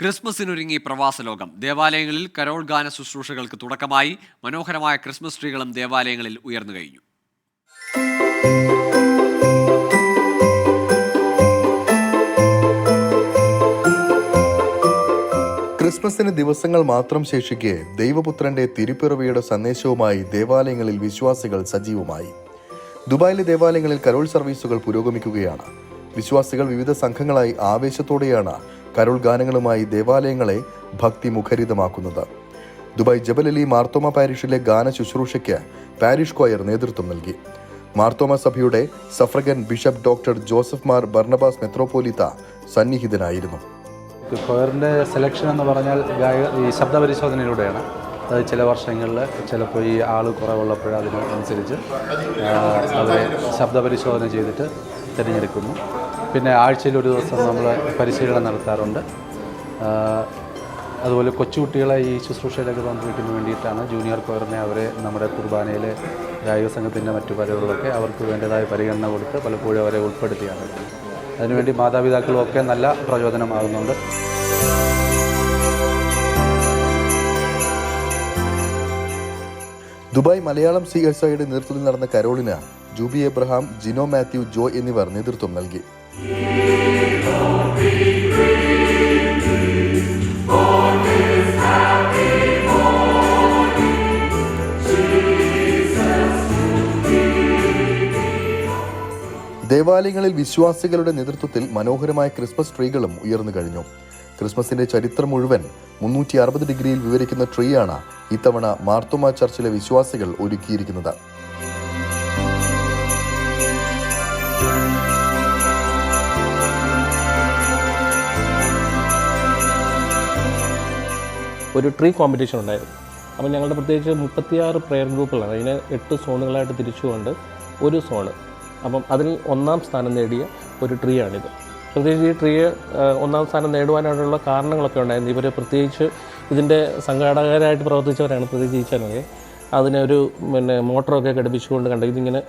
ക്രിസ്മസിനൊരുങ്ങി പ്രവാസ ലോകം ദേവാലയങ്ങളിൽ കരോൾ ഗാന ശുശ്രൂഷകൾക്ക് തുടക്കമായി. മനോഹരമായ ക്രിസ്മസ് ട്രീകളും ദേവാലയങ്ങളിൽ ഉയർന്നു കഴിഞ്ഞു. ക്രിസ്മസിന് ദിവസങ്ങൾ മാത്രം ശേഷിക്കെ ദൈവപുത്രന്റെ തിരുപ്പിറവിയുടെ സന്ദേശവുമായി ദേവാലയങ്ങളിൽ വിശ്വാസികൾ സജീവമായി. ദുബായിലെ ദേവാലയങ്ങളിൽ കരോൾ സർവീസുകൾ പുരോഗമിക്കുകയാണ്. വിശ്വാസികൾ വിവിധ സംഘങ്ങളായി ആവേശത്തോടെയാണ് കരോൾ ഗാനങ്ങളുമായി ദേവാലയങ്ങളെ ഭക്തി മുഖരിതമാക്കുന്നത്. ദുബായ് ജബലലി മാർത്തോമ പാരിഷിലെ ഗാന ശുശ്രൂഷയ്ക്ക് പാരിഷ് കോയർ നേതൃത്വം നൽകി. മാർത്തോമ സഭയുടെ suffragan bishop doctor Joseph Mar Barnabas Metropolitha സന്നിഹിതനായിരുന്നു. കൊയറിന്റെ സെലക്ഷൻ എന്ന് പറഞ്ഞാൽ ഗായ ഈ ശബ്ദപരിശോധനയിലൂടെയാണ് അത് ചില വർഷങ്ങളിൽ ചിലപ്പോൾ ഈ ആൾ കുറവുള്ളപ്പോൾ അതിനനുസരിച്ച് അവരെ ശബ്ദപരിശോധന ചെയ്തിട്ട് തിരഞ്ഞെടുക്കുന്നു. പിന്നെ ആഴ്ചയിൽ ഒരു ദിവസം നമ്മൾ പരിശീലനം നടത്താറുണ്ട്. അതുപോലെ കൊച്ചുകുട്ടികളെ ഈ ശുശ്രൂഷയിലൊക്കെ പങ്കുവയ്ക്കുന്നതിന് വേണ്ടിയിട്ടാണ് ജൂനിയർ കോയറിനെ അവരെ നമ്മുടെ കുർബാനയിലെ ഗായക സംഘത്തിന്റെ മറ്റു പരിപാടികളൊക്കെ അവർക്ക് വേണ്ടതായ പരിഗണന കൊടുത്ത് പലപ്പോഴും അവരെ ഉൾപ്പെടുത്തിയാണ്. അതിനുവേണ്ടി മാതാപിതാക്കളും ഒക്കെ നല്ല പ്രചോദനമാകുന്നുണ്ട്. ദുബായ് മലയാളം സി എസ് ഐയുടെ നേതൃത്വത്തിൽ നടന്ന കരോളിന് ജൂബി എബ്രഹാം ജിനോ മാത്യു ജോയ് എന്നിവർ നേതൃത്വം നൽകി. ദേവാലയങ്ങളിൽ വിശ്വാസികളുടെ നേതൃത്വത്തിൽ മനോഹരമായ ക്രിസ്മസ് ട്രീകളും ഉയർന്നു കഴിഞ്ഞു. ക്രിസ്മസിന്റെ ചരിത്രം മുഴുവൻ മുന്നൂറ്റി അറുപത് ഡിഗ്രിയിൽ വിവരിക്കുന്ന ട്രീയാണ് ഇത്തവണ മാർത്തോമ ചർച്ചിലെ വിശ്വാസികൾ ഒരുക്കിയിരിക്കുന്നത്. ഒരു ട്രീ കോമ്പറ്റീഷൻ ഉണ്ടായിരുന്നു. അപ്പോൾ ഞങ്ങളുടെ പ്രത്യേകിച്ച് മുപ്പത്തിയാറ് പ്രെയർ ഗ്രൂപ്പുകളാണ് അതിനെ എട്ട് സോണുകളായിട്ട് തിരിച്ചുകൊണ്ട് ഒരു സോണ്. അപ്പം അതിൽ ഒന്നാം സ്ഥാനം നേടിയ ഒരു ട്രീ ആണിത്. പ്രത്യേകിച്ച് ഈ ട്രീ ഒന്നാം സ്ഥാനം നേടുവാനായിട്ടുള്ള കാരണങ്ങളൊക്കെ ഉണ്ടായിരുന്നു. ഇവർ പ്രത്യേകിച്ച് ഇതിന്റെ സംഘാടകരായിട്ട് പ്രവർത്തിച്ചവരാണ് പ്രത്യേകിച്ച് ഈ ചാനലിൽ അതിനൊരു പിന്നെ മോട്ടറൊക്കെ ഘടിപ്പിച്ചുകൊണ്ട് കണ്ട ഇതിങ്ങനെ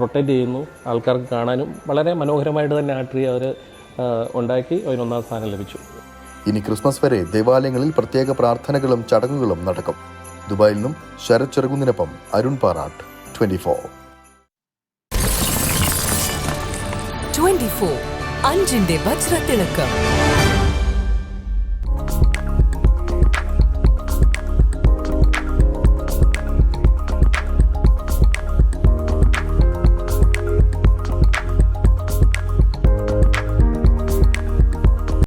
റൊട്ടേറ്റ് ചെയ്യുന്നു. ആൾക്കാർക്ക് കാണാനും വളരെ മനോഹരമായിട്ട് തന്നെ ആ ട്രീ അവർ ഉണ്ടാക്കി. അതിനൊന്നാം സ്ഥാനം ലഭിച്ചു. ഇനി ക്രിസ്മസ് വരെ ദേവാലയങ്ങളിൽ പ്രത്യേക പ്രാർത്ഥനകളും ചടങ്ങുകളും നടക്കും. ദുബായിൽ നിന്നും ശരത് ചെറുകുന്നിനൊപ്പം അരുൺ പാറാട്ട് ട്വന്റി ഫോർ. 24 അഞ്ചിന്റെ വജ്രത്തിളക്കം.